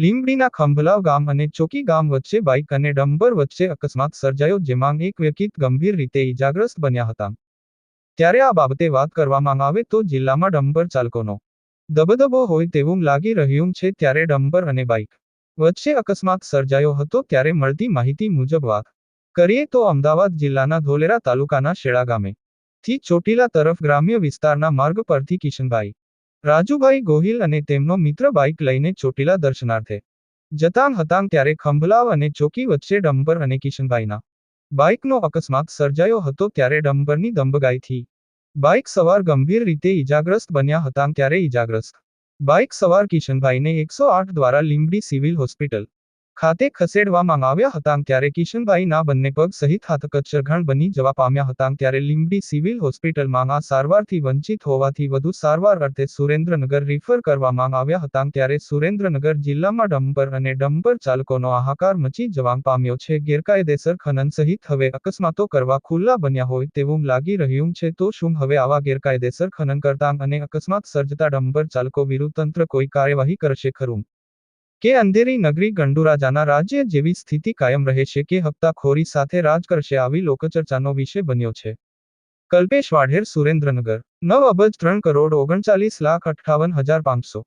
લીંબડીના ખંભલાવ ગામ અને ચોકી ગામ વચ્ચે બાઇક અને ડમ્બર વચ્ચે અકસ્માત સર્જાયો, જેમાં એક વ્યક્તિ ગંભીર રીતે ઇજાગ્રસ્ત બન્યા હતા. ત્યારે આ બાબતે વાત કરવામાં આવે તો જિલ્લામાં ડમ્બર ચાલકોનો દબદબો હોય તેવું લાગી રહ્યું છે ત્યારે ડમ્બર અને બાઇક વચ્ચે અકસ્માત સર્જાયો હતો ત્યારે મળતી માહિતી મુજબ વાત કરીએ તો અમદાવાદ જિલ્લાના ધોલેરા તાલુકાના શેળા ગામે થી ચોટીલા તરફ ગ્રામ્ય વિસ્તારના માર્ગ પરથી કિશનભાઈ રાજુભાઈ ગોહિલ અને તેમનો મિત્ર બાઇક લઈને ચોટીલા દર્શનાર્થે જતાં હતાં ત્યારે ખંભલાવ અને ચોકી વચ્ચે ડમ્બર અને કિશનભાઈના. બાઇકનો અકસ્માત સર્જાયો હતો ત્યારે ડમ્બરની દંબગાઈથી બાઇક સવાર ગંભીર રીતે ઇજાગ્રસ્ત બન્યા હતા ત્યારે ઇજાગ્રસ્ત બાઇક સવાર કિશનભાઈને એકસો આઠ દ્વારા લીંબડી સિવિલ હોસ્પિટલ ખાતે ખસેડવામાં આવ્યા હતા ત્યારે કિશનભાઈના બંને પગ સહિત હાથ કચ્છરઘાણ બની જવા પામ્યા હતા ત્યારે લીંબડી સિવિલ હોસ્પિટલમાં આ સારવારથી વંચિત હોવાથી વધુ સારવાર અર્થે સુરેન્દ્રનગર રિફર કરવામાં આવ્યા હતા ત્યારે સુરેન્દ્રનગર જિલ્લામાં ડમ્પર અને ડમ્પર ચાલકોનો હાહાકાર મચી જવા પામ્યો છે. ગેરકાયદેસર ખનન સહિત હવે અકસ્માતો કરવા ખુલ્લા બન્યા હોય તેવું લાગી રહ્યું છે તો શું હવે આવા ગેરકાયદેસર ખનન કરતા અને અકસ્માત સર્જતા ડમ્પર ચાલકો વિરુદ્ધ તંત્ર કોઈ કાર્યવાહી કરશે ખરું? કે અંધેરી નગરી ગંડુરાજાના રાજ્ય જેવી સ્થિતિ કાયમ રહેશે કે હપ્તાખોરી સાથે રાજ કરશે આવી લોકચર્ચાનો વિષય બન્યો છે. કલ્પેશ વાઢેર સુરેન્દ્રનગર, નવ અબજ ત્રણ કરોડ ઓગણચાલીસ લાખ અઠ્ઠાવન હજાર પાંચસો.